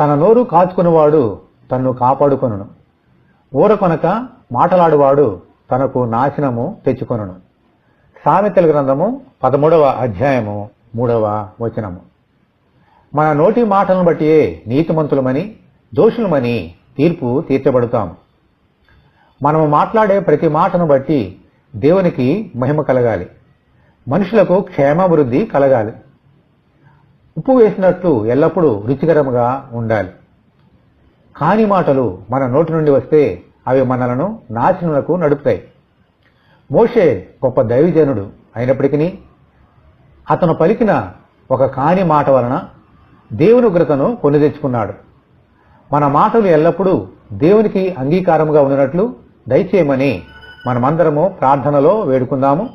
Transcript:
తన నోరు కాచుకునివాడు తన్ను కాపాడుకొనును. ఊరకొనక మాటలాడువాడు తనకు నాశనము తెచ్చుకొనును. సామెతల గ్రంథము పదమూడవ అధ్యాయము మూడవ వచనము. మన నోటి మాటలను బట్టియే నీతిమంతులమని దోషులమని తీర్పు తీర్చబడుతాము. మనము మాట్లాడే ప్రతి మాటను బట్టి దేవునికి మహిమ కలగాలి. మనుషులకు క్షేమాభివృద్ధి కలగాలి. ఉప్పు వేసినట్లు ఎల్లప్పుడూ రుచికరంగా ఉండాలి. కాని మాటలు మన నోటి నుండి వస్తే అవి మనలను నాశనములకు నడుపుతాయి. మోషే గొప్ప దైవజనుడు అయినప్పటికీ అతను పలికిన ఒక కాని మాట వలన దేవుని ఉగ్రతను కొని తెచ్చుకున్నాడు. మన మాటలు ఎల్లప్పుడూ దేవునికి అంగీకారముగా ఉన్నట్లు దయచేయమని మనమందరము ప్రార్థనలో వేడుకుందాము.